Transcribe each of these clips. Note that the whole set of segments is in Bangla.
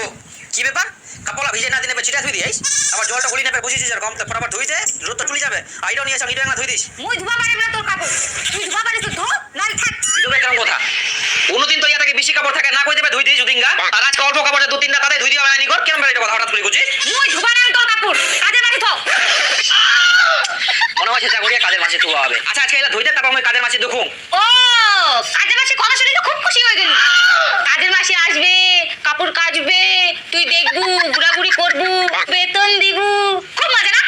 ও কি ব্যাপার? কাপড়া ভিজে না দিনে চিটা ধুই দিয়েছ আবার জলটা গলি নেবে বসেছিস আর কম তো ফটাফট ধুইতে রোদ তো চলে যাবে। আইডও নিয়ে এসে ইডো না ধুই দিস। মুই ধুবা পারিব না তোর কাপড়। তুই ধুবা পারিস তো ধো নাহলে থাক। ডুবে কেমন কথা? কোনোদিন তো ইয়া থেকে বেশি কাপড় থাকে না কই দেবে ধুই দিস দুদিনগা আর আজকে অল্প কাপড়ে দু তিনটা তাতে ধুই দিবা মানে কর। কেমন এটা কথা হঠাৎ করে বুঝি মুই ধুবা না তোর কাপড়। কাজে বাড়ি থো মনে হচ্ছে চাকরিয়া কাজের মাসে ধোয়া হবে। আচ্ছা আজকে এলা ধুইতে তারপর আমি কাজের মাসে দেখুন ও কাজের মাসি কথা শুনে তো খুব খুশি হয়ে গেলি। কাজের মাসি আসবে কাপড় কাচবে তুই দেখবু ঘুরাঘুরি করবু বেতন দিবু। খুব মজা না?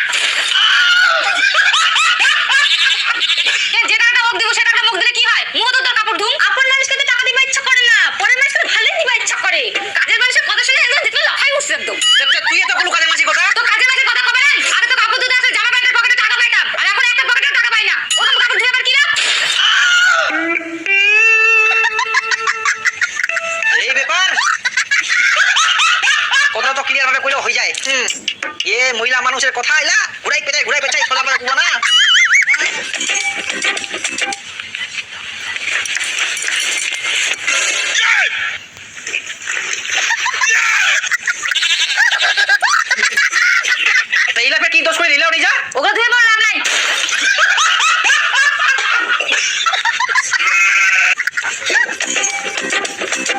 এ, যে টাকাটা মুখ দিব সে মুখ দিলে কি হয়? মুখ কাপড় ধুম। আপন মানুষকে টাকা দিবা ইচ্ছা করে না। পরের মানুষকে তো ভালোই দিবা ইচ্ছা করে। কাজের মানুষের কথা শুনে তা তুই কথা তো ক্লিয়ার ভাবে কইলে হয়ে যায়। হুম। এ মহিলা মানুষের কথা এলা ঘুরাই পেঁচাই ঘুরাই পেঁচাই সোজা করে কুয়া না।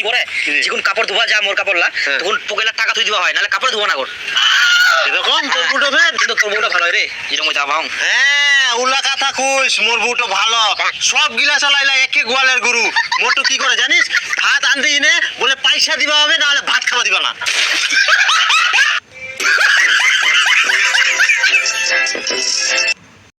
কি করে যখন কাপড় ধোয়া যায় মোর কাপড় লা। হ্যাঁ। তখন পোকেলা টাকা তুই দিবা হয় নালে কাপড় ধোয়া না কর এরকম তোর বুটো ফের কিন্তু তোর বুটো ভালো রে এরকম যা পাও হ্যাঁ উল্লা কথা কইস মোর বুটো ভালো। সব গিলা চালাইলা একে গোয়ালের গরু। মোটু কি করে জানিস? ভাত আনতে ইনে বলে পয়সা দিবা হবে নাহলে ভাত খাওয়া দিবা না।